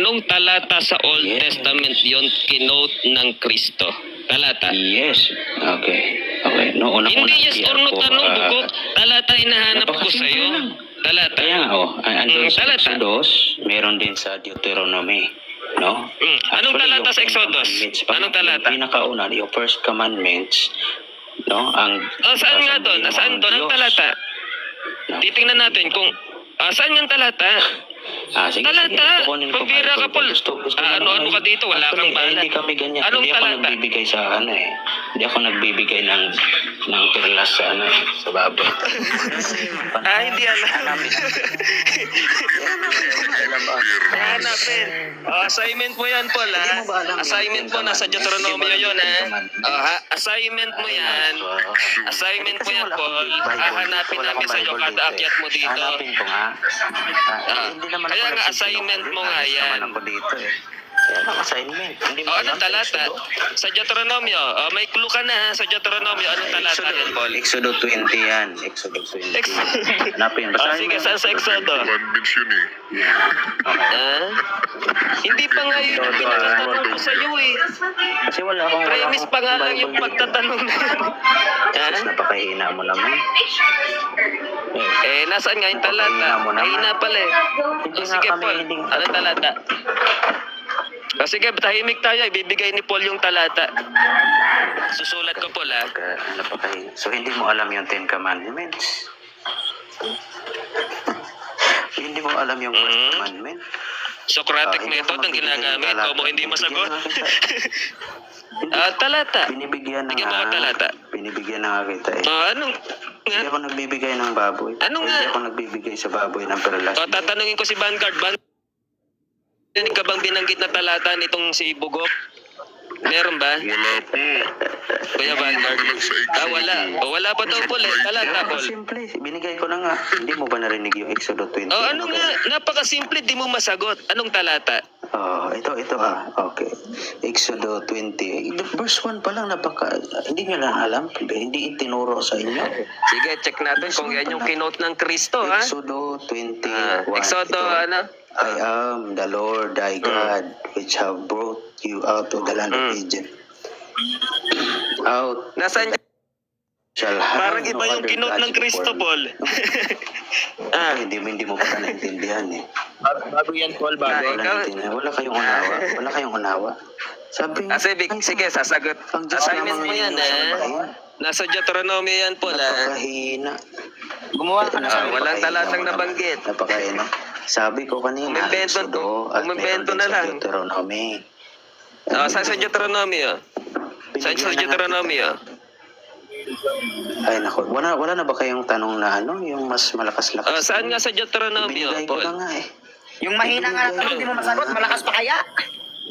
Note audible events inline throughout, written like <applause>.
Anong talata sa Old Yes. Testament yon kinote ng Kristo? Talata. Yes. Okay. Okay. No, una Hindi yes or no tanong, ah, bugok. Talata hinahanap ko sa'yo. lang. Talata. Kaya nga, oh, an- andun Mm, sa talata. Exodus, meron din sa Deuteronomy. No? Mm, Anong Actually, talata sa Exodus? Anong talata? Yung pinakauna, yung first commandments, no? Ang Oh, saan nga doon? ang doon ang talata? No? Titingnan natin kung ah, saan yung talata? <laughs> Ah, sige, Talata. sige. Kukunin ko Pagbira nga ka. Paul. Gusto, gusto Ah, ano-ano naman. ka dito? Wala Actually, kang eh, balat. Hindi kami ganyan. Anong hindi ako talata? nagbibigay sa ano eh. Hindi ako nagbibigay ng ng perlas sa ano eh, sa baboy. Ah, hindi alam. Hanapin. Hanapin. Oh, assignment mo yan, Paul, ha? mo ba alam yung Assignment mo, nasa? Deuteronomio yun, ha? Oh, ha? Assignment mo yan. Assignment mo yan, Paul. Hahanapin namin sa'yo kada eh. akyat mo dito. Hanapin ko nga. Ah, Ah, hindi naman kaya ako nga assignment mo nga yan. naman ako dito eh. Kaya nga assignment. Hindi mo Oh, alam anong sa talata? Sa Deuteronomio. Oh, may clue ka na, ha? Sa Deuteronomio. Anong talata Exodo, yan, Paul? Exodo 20 yan. Exodo 20. Ex- Hanapin. Ah, Basahin sige, saan sa Exodo? Commandments yun eh. Okay. Ha? Hindi pa nga yun yung pinakatanong ko sa'yo eh. Kasi wala akong... wala Premise akong pa nga lang yung pagtatanong na yun. Ha? Napakahina mo naman. Eh, Eh, nasaan nga yung talata? Mahina pala eh. Hindi O nga sige, Paul. Anong talata? O sige, tahimik tayo. Ibibigay ni Paul yung talata. Susulat ko, Paul, ha? Pagka, napakahina. So, hindi mo alam yung Ten Commandments? hindi mo alam yung First Mhm. Commandment? Socratic Ah, hindi method ang ng ginagamit. talata. Kung mo hindi masagot. <laughs> Ah, talata. Binibigyan na Bigyan mo talata. Binibigyan na nga kita eh. O, anong... Hindi ako nagbibigay ng baboy. Ano nga? Hindi ako nagbibigay sa baboy ng perlas. O, tatanungin ko si Vanguard. Vanguard, Meron ka bang binanggit na talata nitong si Bugok? Meron ba? Wala po. Kuya Vanguard? Ah, wala. O, wala pa daw, Paul, eh. Talata, Paul. simple. Binigay ko na nga. Hindi mo ba narinig yung Exodo 20? Oh, ano nga? Napakasimple, di mo masagot. Anong talata? Oh, ito, ito ah. Okay. Exodo 20. Verse 1 pa lang, napaka... Hindi nyo lang alam. Hindi itinuro sa inyo. Sige, check natin kung yan yung kinote ng Kristo, ha? Exodo 20. Ah, Exodo, ano? I am the Lord thy God, which have brought you out of the land of Mm. Egypt. Out Nasaan? shall have Parang no iba yung gods ng Kristo, Paul. <laughs> ah, hindi, mo- hindi mo pa naintindihan eh. bago yan, Paul, Wala, bago. Ikaw, naintindihan. Wala kayong unawa. Wala kayong unawa. Sabi Ah, sige, sige, sasagot. Ang Diyos Assignment mo namang yan, ha? Nasa Deuteronomio yan, Paul, ha? Napakahina. Gumawa ka na Ah, walang talatang nabanggit. Napakahina. Sabi ko kanina, Umimbento- Exodo at din na sa lang. Deuteronomy. Oh, saan sa Deuteronomio? Saan sa Binigyan na nga Deuteronomio? kita. Ay, naku. Wala, wala na ba kayong tanong na ano? Yung mas malakas-lakas? Oh, saan nga sa ko na Paul? nga eh. Yung mahina nga na tanong, di mo masagot, malakas pa kaya?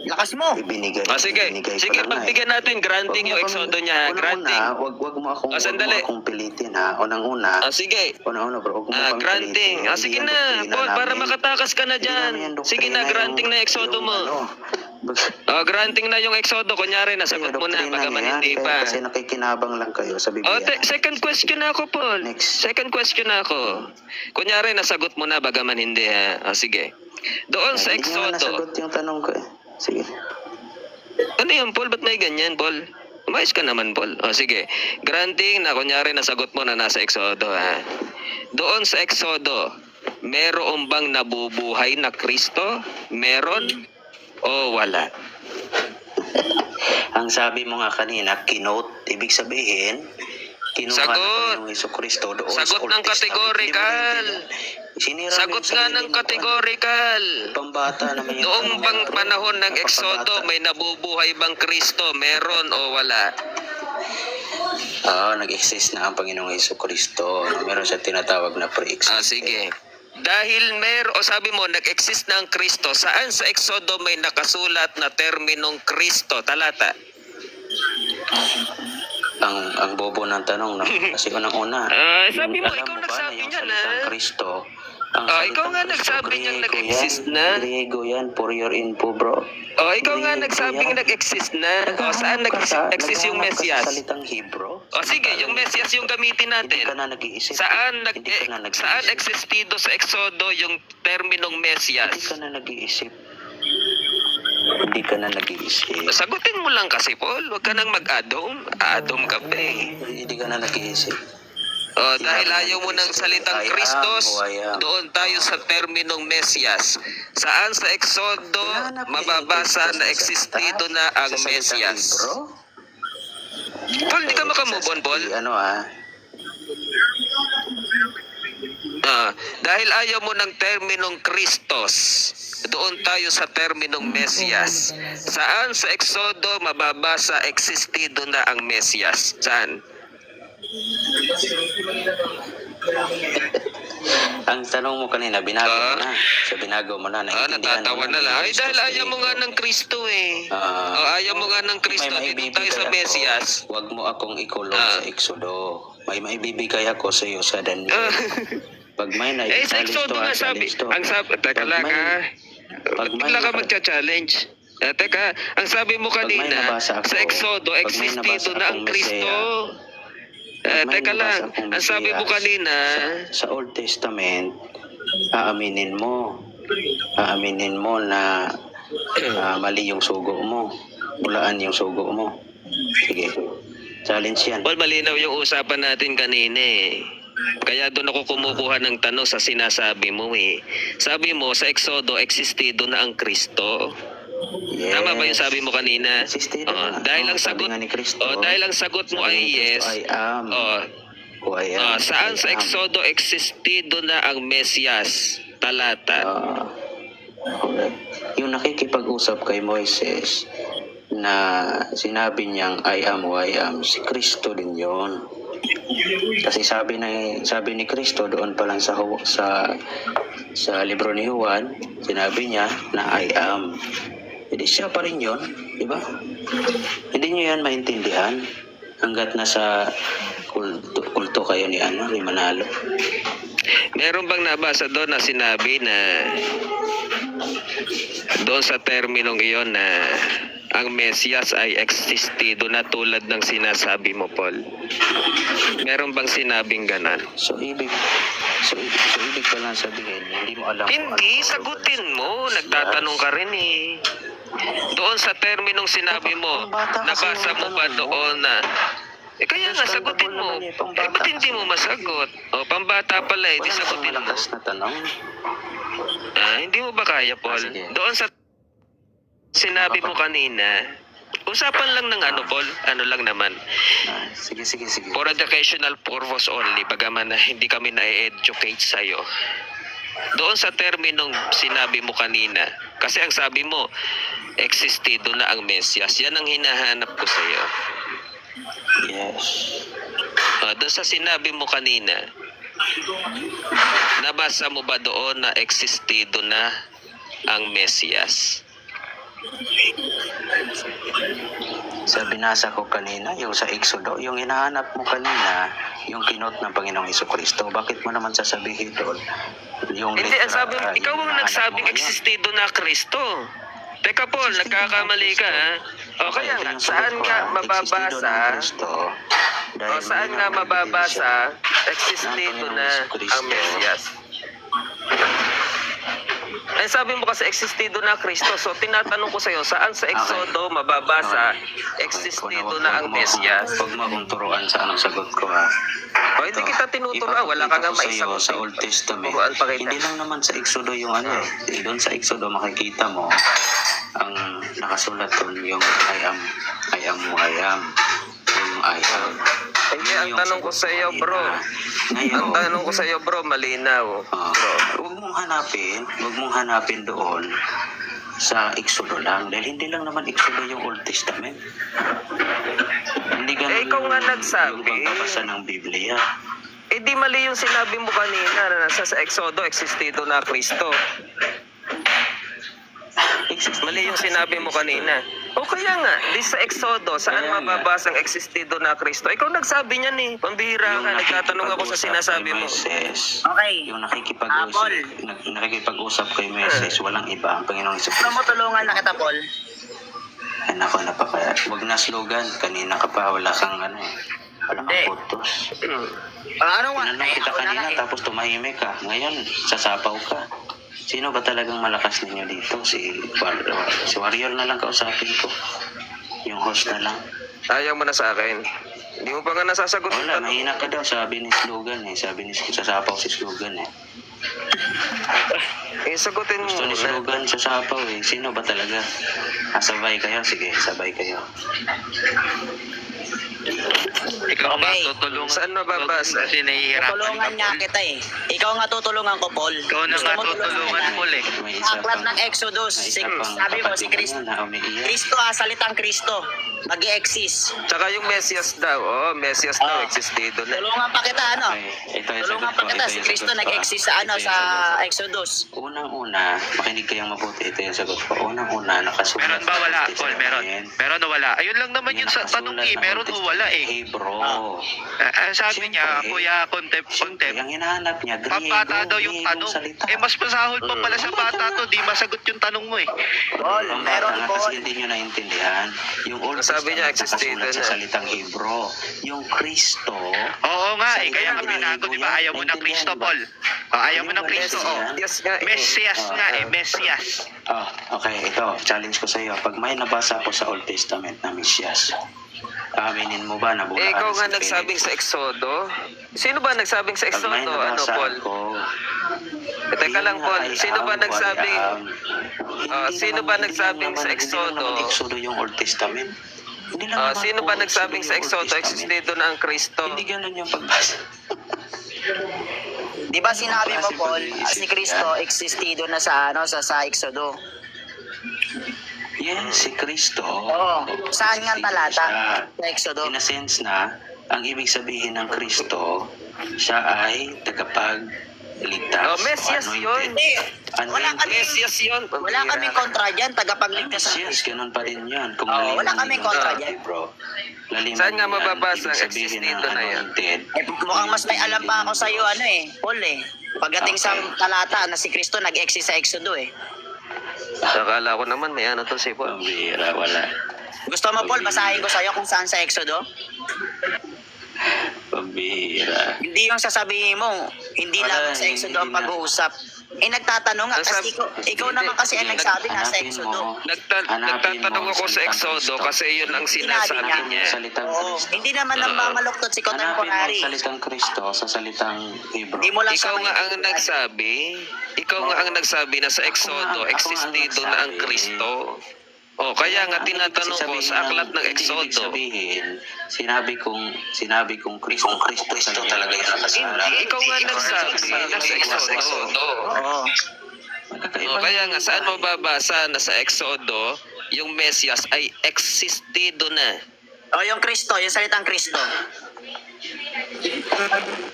Lakas mo. Ibinigay. Oh, sige. ibinigay ko Sige, na nga eh. pagbigyan natin, granting yung Wag mo exodo akong- niya, ha? unang-una, Granting. Wag, wag mo akong, Ah, wag mo sandali. akong pilitin ha. Unang-una. Ah, sige. Unang-una bro, wag mo Ah, granting. pilitin. Ah, sige na, doktrina Paul, para namin. makatakas ka na Hindi dyan. namin yan Sige na, granting yung- na exodo yung mo. ano, Oh, granting na yung exodo. <laughs> Kunyari, nasagot mo na, doktrina bagaman niya, hindi kaya pa. Kasi nakikinabang lang kayo sa Biblia. Oh, te- second question na ako, Paul. Next. Second question na ako. Kunyari, nasagot mo na, bagaman hindi, ha? Oh, sige. Doon sa Hindi nga exodo. nasagot yung tanong ko eh. Sige. Ano yun, Paul? Ba't may ganyan, Paul? Umayos ka naman, Paul. O, sige. Granting na kunyari nasagot mo na nasa Exodo, ha? Doon sa Exodo, meron bang nabubuhay na Kristo? Meron? O wala? <laughs> Ang sabi mo nga kanina, kinote, ibig sabihin, kinuha Sagot. Iso Kristo doon sa Sagot Old ng Testament. kategorikal. Hindi mo naintindihan. Sinira mo Sagot nga ng ano. kategorikal. Pambata naman yung Noong bang panahon ng. Exodo, may nabubuhay bang Kristo? Meron o wala? Oo, nag-exist na ang Panginoong Iso Kristo. Meron siya tinatawag na pre-exist. Ah, sige. Dahil mer o sabi mo nag-exist na ang Kristo, saan sa Exodo may nakasulat na terminong Kristo? Talata. Ang ang bobo ng tanong, no? <laughs> Kasi unang-una. Ah, sabi mo, ikaw ba nagsabi na niyan, salitang ah? Kristo. Ang Ah, ikaw nga Kristo, nagsabi Griego nag-exist na. Griego yan, for your info, bro. Oh, ikaw nga Griego nagsabing yan. nag-exist na. O saan Naghahanap ka sa- nag-exist yung Mesias? salitang Hebrew. O sige, yung Mesias yung gamitin Hindi natin. ka na nag-iisip. Saan nag Hindi na nag-iisip. saan existido sa Exodo yung terminong Hindi Mesias? ka na nag-iisip. Hindi ka na nag-iisip. Sagutin mo lang kasi, Paul. Huwag ka nang mag-adom. Adom ka pa eh. Hindi ka na nag-iisip. Oh, dahil ayaw mo ng salitang Kristos, doon tayo sa terminong Mesyas. Saan sa niya mababasa na existido na ang libro? Paul, di ka makamove on, Paul. Ano ah? Ah, dahil ayaw mo ng terminong Kristos, doon tayo sa terminong Mesyas. Saan sa Eksodo mababasa existido na ang Mesyas? Saan? <laughs> Ang tanong mo kanina, binago Ah. mo na. Sa binago mo na. Ah, naiintindihan natatawa na lang. Ay, dahil ayaw mo nga ng Kristo eh. Ah. oh, ayaw mo nga ng Kristo. May Dito tayo sa. Ako, huwag mo akong ikulong Ah. sa Eksodo. May maibibigay ako sa iyo sa Daniel. Ah. <laughs> Pag may na Eh, sa Exodo nga sabi. Ang sabi, teka lang ha. Pag may- Bigla ka magcha-challenge. Eh, teka, ang sabi mo kanina, nabasa ako, sa Exodo, pag may existido nabasa na ang akong Kristo. Eh, may teka nabasa lang, akong ang sabi mo Mesiyas, kanina, sa, sa Old Testament, aaminin mo. Aaminin mo na <clears throat> ah, mali yung sugo mo. Bulaan yung sugo mo. Sige. Challenge yan. Paul, malinaw yung usapan natin kanina eh. Kaya doon ako kumukuha ng tanong sa sinasabi mo eh. Sabi mo, sa Exodo, existido na ang Kristo. Yes. Tama ba yung sabi mo kanina? Existido Oo, na. dahil Oo, ang sagot, ni Kristo, oh, dahil ang sagot mo ay yes. I am. Oh, Who I am. Ah, saan I sa. Exodo existido na ang Mesyas? Talata. Okay. Yung nakikipag-usap kay Moises na sinabi niyang I am who I am, si Kristo din yon. Kasi sabi na sabi ni Kristo doon pa lang sa sa sa libro ni Juan, sinabi niya na I am. Hindi siya pa rin yon, di ba? Hindi niyo yan maintindihan hanggat nasa kulto, kulto kayo ni ano ni Manalo. Meron bang nabasa doon na sinabi na doon sa terminong iyon na ang Mesyas ay existido na tulad ng sinasabi mo, Paul? Meron bang sinabing ganan? So ibig so ibig, so ibig pa lang sabihin, hindi mo alam. Hindi, ano- sagutin mo. Nagtatanong ka rin eh. Doon sa terminong sinabi mo, nabasa mo ba doon na eh kaya nga, sagutin mo. naman eh, pambata ba't hindi mo masagot? O, pambata pala eh, di sagutin mo. malakas na tanong. Ah, hindi mo ba kaya, Paul? Ah. Doon sa sinabi mo kanina, usapan lang ng ano, Paul? Ano lang naman. Ah, sige, sige, sige. For educational purpose only, bagaman na hindi kami na-educate sa'yo. Doon sa terminong sinabi mo kanina, kasi ang sabi mo, existido na ang Mesyas. Yan ang hinahanap ko sa'yo. Yes. Ah, doon sa sinabi mo kanina, nabasa mo ba doon na existido na ang Mesyas? Sa binasa ko kanina, yung sa Exodo, yung hinahanap mo kanina, yung kinot ng Panginoong Heso Kristo, bakit mo naman sasabihin doon? Yung Hindi, ang letra, sabi, ah, ikaw ang nagsabing existido na Kristo. Teka Paul, nagkakamali ka ha. O kaya nga, saan nga mababasa, o saan nga mababasa, existido na ang Mesyas. Ay sabi mo kasi existido na Kristo. So tinatanong ko sa iyo, saan sa Exodo mababasa existido na ang Mesyas? Huwag mo akong turuan sa anong sagot ko ha. O hindi kita tinuturuan, wala ka nga sa maisagot. sa Old Testament. Hindi lang naman sa Exodo yung ano eh. Doon sa Exodo makikita mo ang nakasulat doon yung I am, I am who I am. Yung I am. Hindi, ang tanong ko sa iyo, bro. Ngayon, Ang tanong ko sa iyo, bro, malinaw. Ah, Bro. huwag mong hanapin, huwag mong hanapin doon sa Exodo lang. Dahil hindi lang naman Exodo yung Old Testament. Hindi ganun Eh, ikaw nga nagsabi. Yung pagbabasa ng Biblia. Eh di mali yung sinabi mo kanina na nasa sa Exodo, existido na Kristo. Mali yung sinabi mo kanina. O kaya nga, di sa Exodo, saan Kaya nga. mababasang existido na Kristo? Ikaw nagsabi niyan eh. Pambihira ka, nagtatanong ako sa sinasabi mo. Moises, Okay. yung Ah, nakikipag-usap, Paul. nak- nakikipag-usap kay Moises, walang iba ang Panginoong Iso Gusto mo tulungan na kita, Paul? Ay, nako, napaka... Huwag na slogan. Kanina ka pa, wala kang ano eh. Wala kang photos. Hmm. Ah, ano nga? Tinanong kita na kanina, nga eh. tapos tumahimik ka. Ngayon, sasapaw ka. Sino ba talagang malakas ninyo dito? Si, War- si Warrior na lang kausapin ko. Yung host na lang. Ayaw mo na sa akin. Hindi mo pa nga nasasagot. yung Wala, tanong. mahina ka daw, sabi ni Slogan eh. Sabi ni sasapaw si Slogan eh. Eh, sagutin mo Gusto ni muna. Slogan sasapaw eh. Sino ba talaga? Ah, sabay kayo? Sige, sabay kayo. Ikaw nga Okay. tutulungan. Saan mababasa? Kasi nahihirapan Tulungan ka, nga kita eh. Ikaw nga tutulungan ko, Paul. Ikaw na nga tutulungan, kita? Paul eh. Aklat ng Exodus. Si, sabi mo, si Kristo. Kristo ah, salitang Kristo. mag exist Tsaka yung Mesias daw. Oh, Mesias daw. Ah. Existido na. Tulungan pa kita, ano? Yung Tulungan pa ko. kita. ito Si yung Kristo ko, nag-exist ah. sa ano, yung sa ko. Exodus. Unang-una, makinig kayong mabuti. Ito yung sagot ko. Unang-una, nakasulat. Meron ba wala, Paul? Meron. Meron o wala? Ayun lang naman yun sa tanong eh. Meron o wala eh. Hey bro. Ah, ah, sabi niya, Siyempre. kuya, contempt, Siyempre, contempt. ang hinahanap niya, griego, Papata daw yung griegong tanong. salita. Eh, mas masahol pa pala sa bata to. Di masagot yung tanong mo eh. Paul, Ang meron, nga Paul. kasi hindi nyo naintindihan. Yung Old Sabi niya, existido nakasulat sa na. salitang Hebro. Yung Kristo, Oo nga eh. Kaya ng nga binago, di ba? Ayaw mo ng Kristo? Paul. Oh, ayaw mo ng Kristo, Mesias oh. Mesias nga. eh. Mesias Ah, nga eh, ah. Mesias. Oh, okay, ito, challenge ko sa iyo. Pag may nabasa ko sa Old Testament na Mesias, aminin mo ba na bulaan Eh, ikaw nga nagsabing sa Exodo. Sino ba nagsabing sa Pag may Exodo? Ano, nabasa Paul? ko, Eh, Teka lang, Paul. I Sino ba am. I am. Ah, Hindi sino naman- ba hindi nagsabing naman- sa Hindi Exodo? lang naman Exodo yung Old Testament. Hindi lang Ah, naman sino po ba nagsabing sa yung Old Exodo? Testament. Existido na ang Kristo. Hindi ganun yung pagbasa. <laughs> Di ba sinabi mo, Paul, si Kristo existido na sa ano sa sa Exodo. Yes, si Kristo. Oo. Saan nga ang talata? Sa Exodo. In a sense na, ang ibig sabihin ng Kristo, siya ay tagapagligtas. Oh, Mesias yun. Hindi. Wala kami Mesias yun. wala kaming kontra diyan, Ah, tagapagligtas sa Mesias, ganun pa rin yun. Kung laliman wala kaming ninyo kontra sa dyan. Bro. Laliman Saan nga yan, mababasa? ibig sabihin Existido ng na yan. anointed. Eh, mukhang mas may alam pa ako sa iyo ano eh, Paul eh. Pagdating sa Okay. talata na si Kristo nag-exist sa Exodo eh. Akala ko naman may ano to si Paul. Pambira, wala. Gusto mo Paul, basahin ko sa iyo kung saan sa Exodo? Pambira. Hindi yung sasabihin mo, hindi Wala, lang sa Exodo ang na. pag-uusap. Eh nagtatanong nga, Ang kasi ikaw, ikaw naman kasi ang Hindi, nagsabi na sa Exodo. Nagta- nagtatanong ako sa Exodo kasi yun ang Sinabi sinasabi niya. niya. Salitang Oo, Kristo. hindi naman nang Oo. mamaluktot si Hanapin mo contemporary. salitang Kristo sa salitang Hebrew. Hindi mo lang Ikaw nga ang nagsabi, ikaw nga ang nagsabi na sa Ako nga- Exodo, ako nga ang existido na ang nagsabi. Kristo. O, kaya nga tinatanong ko sa aklat ng Exodo. sabihin, sinabi kong sinabi kong Kristo, Kristo talaga yan ang Hindi, ikaw nga nagsabi na sa Exodo. Oo. O, kaya nga, saan mo babasa na sa Exodo, yung Mesias ay existido na. O yung Kristo, yung salitang Kristo.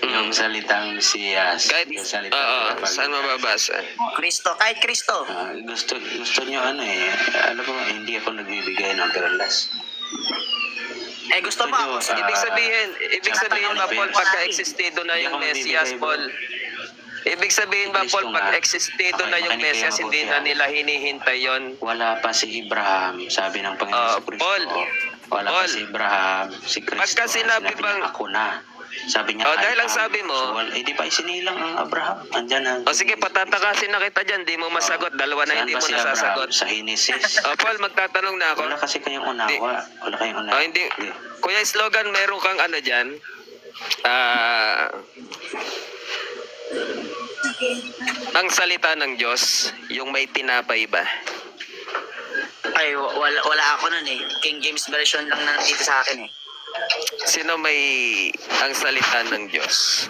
Yung salitang Mesiyas. Kahit, yung salitang oo, tagapag- saan mo babasa? Kristo, kahit Kristo. Ah, gusto gusto niyo ano eh, alam mo hindi ako nagbibigay ng perlas. Eh gusto mo, Gusto nyo, Ibig Ah, sabihin, ibig sabihin ba, Paul, pagka existido na yung Mesias, Paul, Ibig sabihin ba, Paul, pag existido na yung Okay, Mesias, hindi na nila hinihintay yon. Wala pa si Abraham, sabi ng Panginoon Ah, sa Kristo. Paul. Wala pa Paul. si Abraham, si Kristo. Pagka sinabi niya, bang- ako na. Sabi niya, Oh, dahil ang sabi mo- So, wala, eh, di pa isinilang ang Abraham. Andyan ang... O sige, patatakasin na kita dyan, di mo masagot. Dalawa na hindi mo si Abraham? nasasagot. Sa Genesis. <laughs> O Paul, magtatanong na ako. Wala kasi kayong unawa. Wala kayong unawa. Oh, hindi. Kuya Slogan, meron kang ano dyan? Ah... ang salita ng Diyos, yung may tinapay ba? ay wala, wala ako nun eh. King James version lang nandito sa akin eh. Sino may ang salita ng Diyos?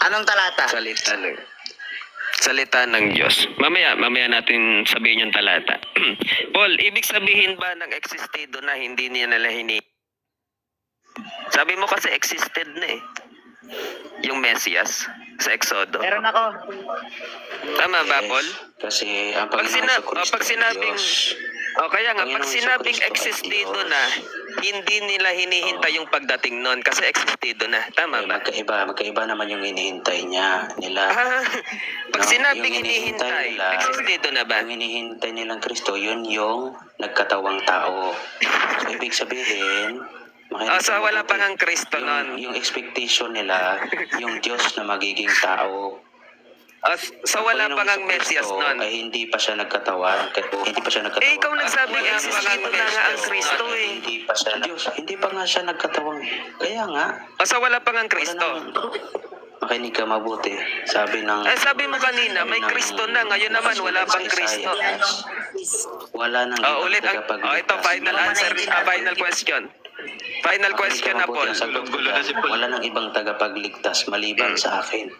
Anong talata? Salita ng salita ng Diyos. Mamaya, mamaya natin sabihin yung talata. <clears throat> Paul, ibig sabihin ba ng existido na hindi niya nila hini... Sabi mo kasi existed na eh. Yung Mesias sa Exodo. Meron ako. Tama ba, Paul? Kasi ang Pag, Panginoon sina- sa Kristo pag sinabing... Diyos, O kaya nga, pag sinabing existido na, hindi nila hinihintay yung pagdating nun kasi existido na. Tama eh, ba? magkaiba, magkaiba naman yung hinihintay niya nila. Ah, pag No, sinabing yung hinihintay, nila, existido na ba? Ang hinihintay nilang Kristo, yun yung nagkatawang tao. So, ibig sabihin, makinig Oh, so ka wala mabuti. pa ngang Kristo yung, nun. yung expectation nila, yung Diyos na magiging tao. Ah, s- so wala Panginoong pang ang Jesucristo Mesias nun. Ay hindi pa siya nagkatawan. Ka- Hindi pa siya nagkatawan. Eh, ikaw nagsabi baka Mesias. na nga ang Kristo eh. Hindi pa siya Diyos. Hindi pa nga siya nagkatawang. Kaya nga. O so wala pang ang wala Kristo. Makinig ka mabuti. Sabi ng... Eh, sabi mo kanina, may Kristo na. Ngayon naman, wala pang sa Kristo. Wala nang Oh, ulit ang... Oh, ito, final answer. Ah, final question. Final question na, dyan, Wala nang ibang tagapagligtas maliban sa akin.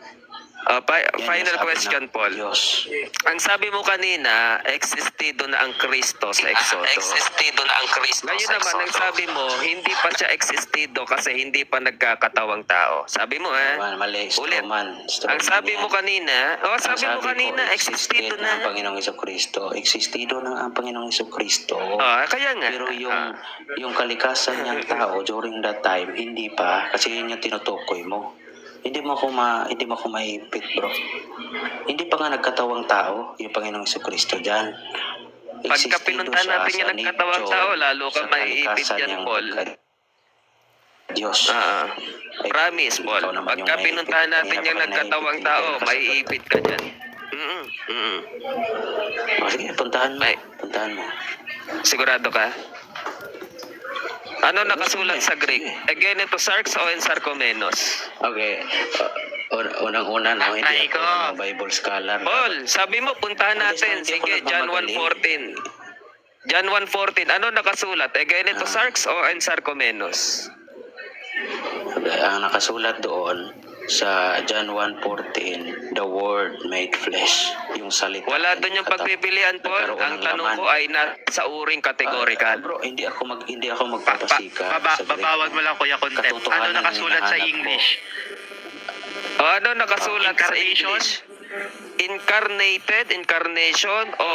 Oh, pa- Yan ang final sabi question, ng Paul. Diyos. Ang sabi mo kanina, existido na ang Kristo sa Exodo. Existido na ang Kristo Ngayon naman, ang sabi mo, hindi pa siya existido kasi hindi pa nagkakatawang tao. Sabi mo, ha? Man, mali, Ulit. Stroman. Ang sabi mo kanina, oh, sabi mo kanina, existido existed ang na. Panginoong Iso Kristo. Existido na ang Panginoong Iso Kristo. Oh, kaya nga. Pero yung Ah. yung kalikasan niyang tao during that time, hindi pa kasi yun yung tinutukoy mo. Hindi mo ako ma, hindi mo ako maipit, bro. Hindi pa nga nagkatawang tao yung Panginoong Iso Kristo diyan. Pagka pinuntahan natin yung nagkatawang tao, lalo ka maiipit yan, Paul. Diyos. Ah, promise, Paul. Ikaw naman yung Pagka ipit. natin yung nagkatawang tao, maiipit ka dyan. Mm mm O, sige, puntahan mo. Ay. Puntahan mo. Sigurado ka? Ano nakasulat sa Greek? Again, ito Sarx o Ensarcomenos? Okay. Uh, un- unang-una, no, hindi Ay, ako ko. Bible scholar. Paul, sabi mo, puntahan natin. Sige, John nagmamagaling. 1.14. John 1.14. Ano nakasulat? Again, ito Ah. Sarx o Ensarcomenos? Okay, ang nakasulat doon sa John 1.14, the word made flesh. Yung salita. Wala doon yung pagpipilian, nagkaroon Ang ng tanong laman. ko ay nasa uring Ah, categorical. bro, hindi ako mag hindi ako Pa, pa, magpapasika. baba, sa Greek. babawag mo lang kuya content. Ano nakasulat sa English? O ano nakasulat sa Incarnation? English? Incarnated, incarnation, o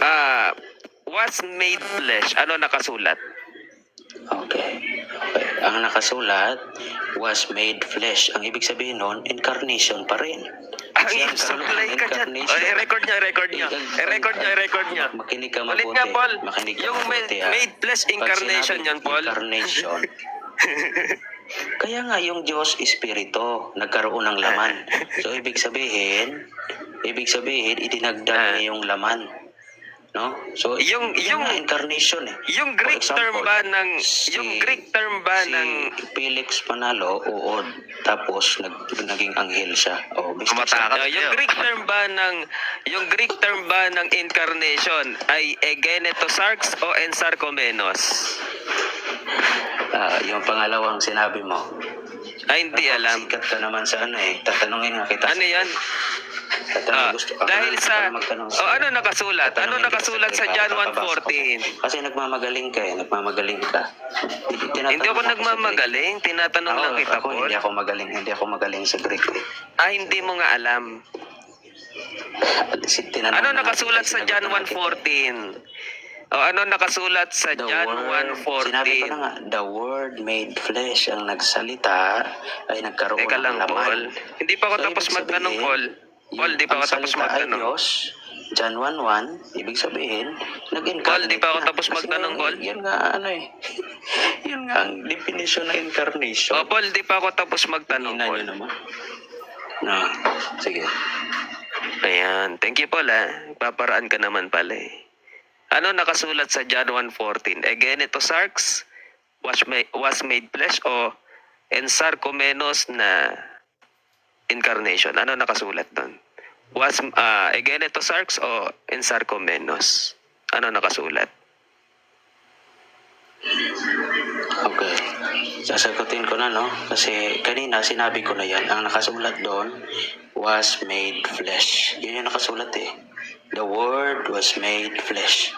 ah was made flesh. Ano nakasulat? Okay. Ang nakasulat was made flesh. Ang ibig sabihin nun, incarnation pa rin. Ang <laughs> supply ka dyan. O, incarnation- i-record nyo, i-record nyo. I-record nyo, i-record nyo. Makinig ka mabuti. Ulit nga, Paul. Makinig ka Yung mabuti, made, ah. made flesh incarnation yan, Paul. Incarnation. <laughs> Kaya nga yung Diyos Espiritu nagkaroon ng laman. So ibig sabihin, ibig sabihin idinagdag niya yung laman. No? So Yung- yung- incarnation eh. Yung Greek term example, ba ng... si- Yung Greek term ba si ng... Felix Panalo uod tapos nag, naging anghel siya. Oh, Tumatakas. Ah, yung Greek term ba ng yung Greek term ba ng incarnation ay egenetosarx o ensarcomenos? Ah, yung pangalawang sinabi mo. Ay hindi alam. Sikat ka naman sa ano eh. Tatanungin nga kita. Ano 'yan? Tatanong, Ah, gusto dahil na- sa magtanong Oh, ano nakasulat? Ano Tatanungin kita nakasulat sa Greek, John para makabasa ko. 1:14? Kasi nagmamagaling ka eh. Nagmamagaling ka. Hindi, tinatanong Hindi ako sa Greek. nagmamagaling, tinatanong lang Ako, kita, ako, Paul. hindi ako magaling. Hindi ako magaling sa Greek eh. Ah, hindi mo nga alam. Si- tinanong Ano na nakasulat sa John sinagot na kita. 1:14? O ano nakasulat sa The John word, sinabi ko na 1:14? nga, the word made flesh ang nagsalita ay nagkaroon Teka lang, ng laman. Paul. Hindi pa ako So, tapos magtanong, Paul. Paul, di pa ako tapos magtanong. Diyos, John 1.1, ibig sabihin, nag-incarnate Paul, di pa ako na. tapos magtanong, Paul. Yan nga, ano eh. <laughs> yun nga ang definition ng incarnation. O, Paul, di pa ako tapos magtanong, Paul. naman. No, sige. Ayan. Thank you, Paul, ha. Paparaan ka naman pala, eh. Ano nakasulat sa John 1.14? Again, ito sarx was made, was made flesh o ensarcomenos na incarnation. Ano nakasulat doon? Was, ah, again, ito sarx o ensarcomenos? Ano nakasulat? Okay. Sasagutin ko na, no? Kasi kanina sinabi ko na yan. Ang nakasulat doon was made flesh. Yun yung nakasulat eh. The word was made flesh.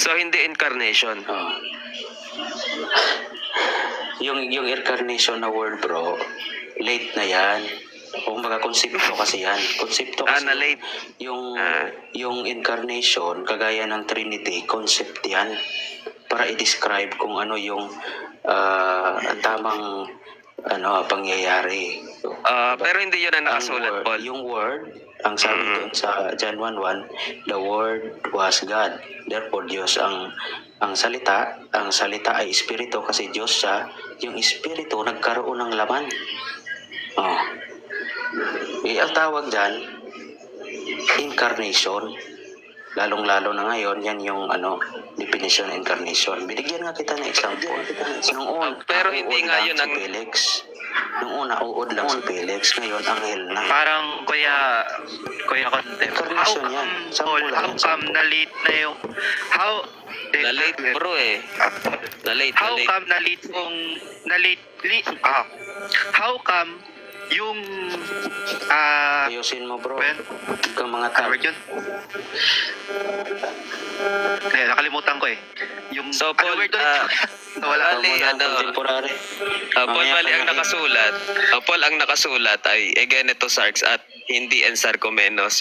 So, hindi incarnation. Oh. Yung, yung incarnation na word, bro, late na yan. Kung baga konsepto kasi yan. Konsepto Ah, kasi na late. yung Ah. yung incarnation kagaya ng Trinity concept yan para i-describe kung ano yung ah, ang tamang ano pangyayari. Ah, pero hindi yun ang nakasulat, Paul. Yung word, ang sabi Mm. doon sa John 1:1, the word was God. Therefore Diyos ang ang salita, ang salita ay espiritu kasi Diyos siya. Yung espiritu nagkaroon ng laman. Oh. Eh, ang tawag dyan, incarnation. Lalong-lalo na ngayon, yan yung ano, definition ng incarnation. Binigyan nga kita ng example. Nung una, Pero hindi nga lang yun si ang- Felix. Nung una, uod lang si Felix. Ngayon, anghel na. Parang kuya, kuya. How Incarnation yan. come, Sample lang how yan, come sample. na late na yung, how, Na late bro eh. Na late, na how come na late yung, na late, li- ah, how come yung, ah, Ayusin mo, bro. Ben, Huwag kang mga ano tao. word yun? Eh, nakalimutan ko eh. Yung, So, ano Paul, word ulit? ah, <laughs> Nawala. bali, ano, Contemporary. Ah, Paul, bali ang na- nakasulat. Ah, Paul, ang nakasulat ay Egeneto Sarx at hindi Ensarcomenos.